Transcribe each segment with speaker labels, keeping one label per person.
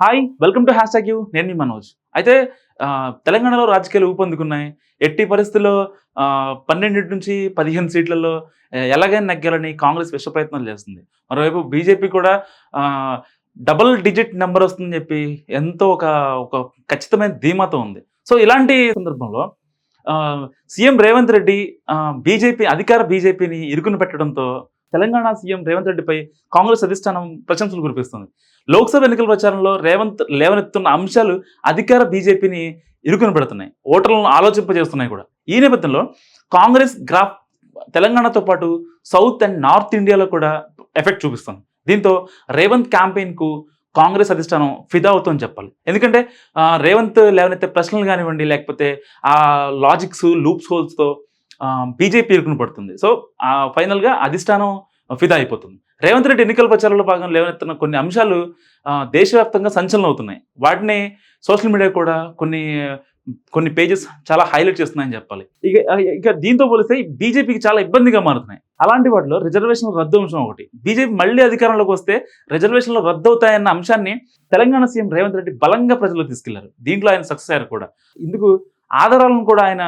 Speaker 1: Hi welcome to hash U నేను మీ మనోజ్. అయితే ఆ, తెలంగాణలో రాజకీయాలు ఊపందుకున్నాయి. ఎట్టి పరిస్థితుల్లో ఆ, పన్నెండింటి నుంచి పదిహేను సీట్లలో ఎలాగైనా నెగ్గాలని కాంగ్రెస్ విశ్వ ప్రయత్నాలు చేస్తుంది. మరోవైపు బీజేపీ కూడా డబుల్ డిజిట్ నెంబర్ వస్తుందని చెప్పి ఎంతో ఒక ఒక ఖచ్చితమైన ధీమాతో ఉంది. సో ఇలాంటి సందర్భంలో ఆ, సీఎం రేవంత్ రెడ్డి బీజేపీ అధికార బీజేపీని ఇరుకును పెట్టడంతో తెలంగాణ సీఎం రేవంత్ రెడ్డిపై కాంగ్రెస్ అధిష్టానం ప్రశంసలు కురిపిస్తుంది. లోక్సభ ఎన్నికల ప్రచారంలో రేవంత్ లేవనెత్తున్న అంశాలు అధికార బీజేపీని ఇరుకుని పెడుతున్నాయి. ఓటర్లను ఆలోచింపజేస్తున్నాయి కూడా. ఈ నేపథ్యంలో కాంగ్రెస్ గ్రాఫ్ తెలంగాణతో పాటు సౌత్ అండ్ నార్త్ ఇండియాలో కూడా ఎఫెక్ట్ చూపిస్తుంది. దీంతో రేవంత్ క్యాంపెయిన్కు కాంగ్రెస్ అధిష్టానం ఫిదా అవుతుందని చెప్పాలి. ఎందుకంటే రేవంత్ లేవనెత్తే ప్రశ్నలు కానివ్వండి లేకపోతే ఆ లాజిక్స్ లూప్స్ హోల్స్తో బీజేపీ ఇరుకును పడుతుంది. సో ఫైనల్గా అధిష్టానం ఫిదా అయిపోతుంది. రేవంత్ రెడ్డి ఎన్నికల ప్రచారంలో భాగంగా లేవనెత్తున్న కొన్ని అంశాలు ఆ, దేశవ్యాప్తంగా సంచలనం అవుతున్నాయి వాటిని సోషల్ మీడియా కూడా కొన్ని కొన్ని పేజెస్ చాలా హైలైట్ చేస్తున్నాయని చెప్పాలి. ఇక ఇక దీంతో పోలిస్తే బీజేపీకి చాలా ఇబ్బందిగా మారుతున్నాయి. అలాంటి వాటిలో రిజర్వేషన్ల రద్దు అంశం ఒకటి. బీజేపీ మళ్ళీ అధికారంలోకి వస్తే రిజర్వేషన్లు రద్దు అవుతాయన్న అంశాన్ని తెలంగాణ సీఎం రేవంత్ రెడ్డి బలంగా ప్రజలకు తీసుకెళ్ళారు. దీంట్లో ఆయన సక్సెస్ అయ్యారు కూడా. ఇందుకు ఆధారాలను కూడా ఆయన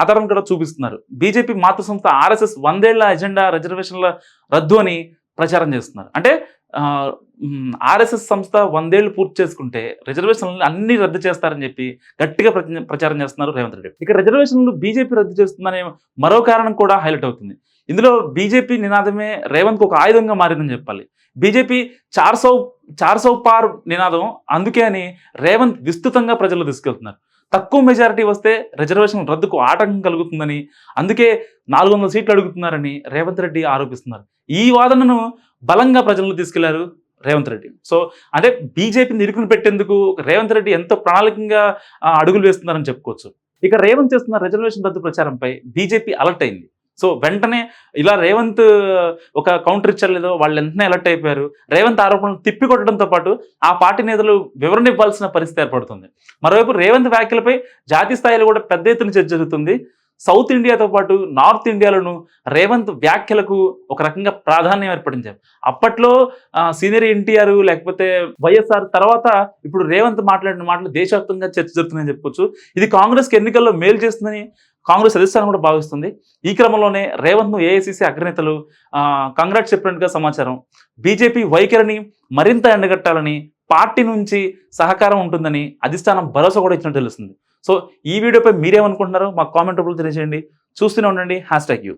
Speaker 1: ఆధారం కూడా చూపిస్తున్నారు బీజేపీ మాతృ సంస్థ ఆర్ఎస్ఎస్ వందేళ్ళ ఎజెండా రిజర్వేషన్ల రద్దు అని ప్రచారం చేస్తున్నారు అంటే ఆర్ఎస్ఎస్ సంస్థ వందేళ్ళు పూర్తి చేసుకుంటే రిజర్వేషన్లు అన్ని రద్దు చేస్తారని చెప్పి గట్టిగా ప్రచారం చేస్తున్నారు రేవంత్ రెడ్డి ఇక రిజర్వేషన్లు బీజేపీ రద్దు చేస్తుందనే మరో కారణం కూడా హైలైట్ అవుతుంది ఇందులో బీజేపీ నినాదమే రేవంత్కు ఒక ఆయుధంగా మారిందని చెప్పాలి బీజేపీ చార్ సౌ చార్ సౌ పార్ నినాదం అందుకే అని రేవంత్ విస్తృతంగా ప్రజలు తీసుకెళ్తున్నారు తక్కువ మెజారిటీ వస్తే రిజర్వేషన్ రద్దుకు ఆటంకం కలుగుతుందని అందుకే నాలుగు వందల సీట్లు అడుగుతున్నారని రేవంత్ రెడ్డి ఆరోపిస్తున్నారు. ఈ వాదనను బలంగా ప్రజలను తీసుకెళ్ళారు రేవంత్ రెడ్డి. సో అంటే బీజేపీని ఇరుకుని పెట్టేందుకు రేవంత్ రెడ్డి ఎంతో ప్రణాళికంగా అడుగులు వేస్తున్నారని చెప్పుకోవచ్చు. ఇక రేవంత్ చేస్తున్న రిజర్వేషన్ రద్దు ప్రచారంపై బీజేపీ అలర్ట్ అయింది. సో వెంటనే ఇలా రేవంత్ ఒక కౌంటర్ ఇచ్చలేదు వాళ్ళు వెంటనే అలర్ట్ అయిపోయారు. రేవంత్ ఆరోపణలు తిప్పికొట్టడంతో పాటు ఆ పార్టీ నేతలు వివరణ ఇవ్వాల్సిన పరిస్థితి ఏర్పడుతుంది. మరోవైపు రేవంత్ వ్యాఖ్యలపై జాతీయ స్థాయిలో కూడా పెద్ద ఎత్తున చర్చ జరుగుతుంది. సౌత్ ఇండియాతో పాటు నార్త్ ఇండియాలోను రేవంత్ వ్యాఖ్యలకు ఒక రకంగా ప్రాధాన్యం ఏర్పడించారు అప్పట్లో సీనియర్ ఎన్టీఆర్ లేకపోతే వైఎస్ఆర్ తర్వాత ఇప్పుడు రేవంత్ మాట్లాడిన మాటలు దేశవ్యాప్తంగా చర్చ జరుగుతుందని చెప్పుకోవచ్చు. ఇది కాంగ్రెస్కి ఎన్నికల్లో మేలు చేస్తుందని కాంగ్రెస్ అధిష్టానం కూడా భావిస్తుంది. ఈ క్రమంలోనే రేవంత్ను ఏఐసిసి అగ్రనేతలు కంగ్రాట్స్ చెప్పినట్టుగా సమాచారం. బీజేపీ వైఖరిని మరింత ఎండగట్టాలని పార్టీ నుంచి సహకారం ఉంటుందని అధిష్టానం భరోసా కూడా ఇచ్చినట్టు తెలుస్తుంది. సో ఈ వీడియోపై మీరేమనుకుంటున్నారో మా కామెంట్ రూపంలో తెలియజేయండి. చూస్తూనే ఉండండి. Hash tag U.